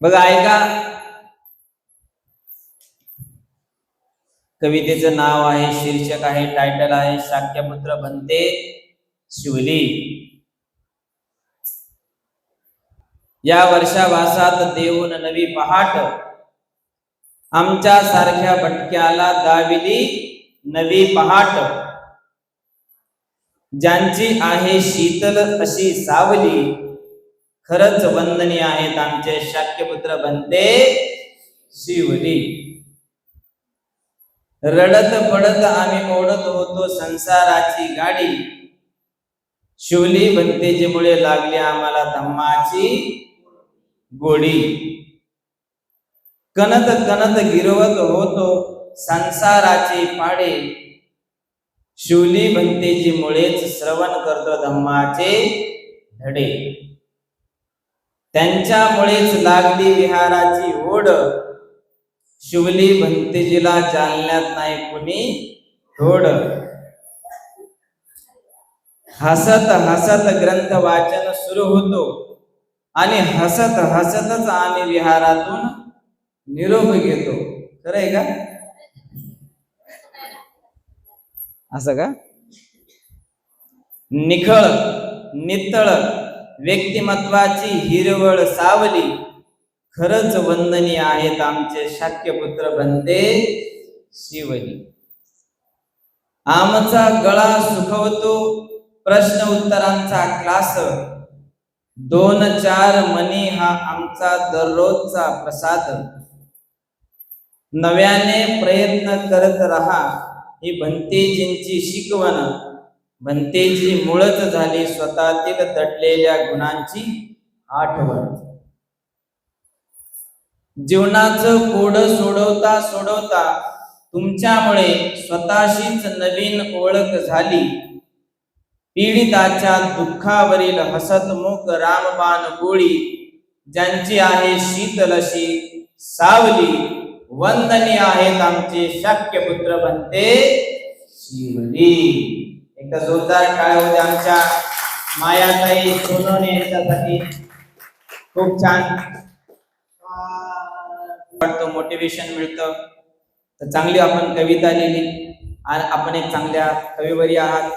बघा ऐका. कवितेचं नाव आहे शीर्षक आहे टायटल आहे शाक्यपुत्र बनते शिवली. या वर्षाभासात देऊन नवी पहाट. आमच्या सारख्या भटक्याला दाविली नवी पहाट. ज्यांची आहे शीतल अशी सावली खरंच वंदनीय आहेत आमचे शाक्यपुत्र बनते शिवली रडत पडत आम्ही ओढत होतो संसाराची गाडी. शिवली बनतेजीमुळे लागली आम्हाला धम्माची गोडी. कणत कणत गिरवत होतो संसाराची पाडे. शिवली बनतेजीमुळेच श्रवण करतो धम्माचे धडे. त्यांच्यामुळेच लागली विहाराची ओढ. शिवली भंतेजीला जालन्यात नाही कुणी थोड हसत हसत ग्रंथ वाचन सुरू होतो. आणि हसत हसतच आम्ही विहारातून निरोप घेतो. खरं आहे का? असं का? निखळ नितळ व्यक्तिमत्वाची हिरवळ सावली. खरंच वंदनीय आहेत आमचे शाक्यपुत्र बंदे शिवली आमचा गळा सुखवतो प्रश्न उत्तरांचा क्लास. दोन चार मनी हा आमचा दररोजचा प्रसाद. नव्याने प्रयत्न करत रहा ही भंतेजींची शिकवण. बनतेची मुळच झाली स्वतःतील दडलेल्या गुणांची आठवण. जीवनाचं कोड सोडवता सोडवता तुमच्यामुळे स्वतःशीच नवीन ओळख झाली. पीडिताच्या दुःखावरील हसतमुख रामबाण गोळी ज्यांची आहे शीतलशी सावली वंदनी आहेत आमचे शाक्यपुत्र बनते शिवली. एकदा जोरदार टाळ्या होते आमच्या मायाताई सोनवणे यांच्यासाठी. खूप छान. वाटतं मोटिवेशन मिळतं. तर चांगली आपण कविता लिहिली. आणि आपण एक चांगल्या कविवरी आहात.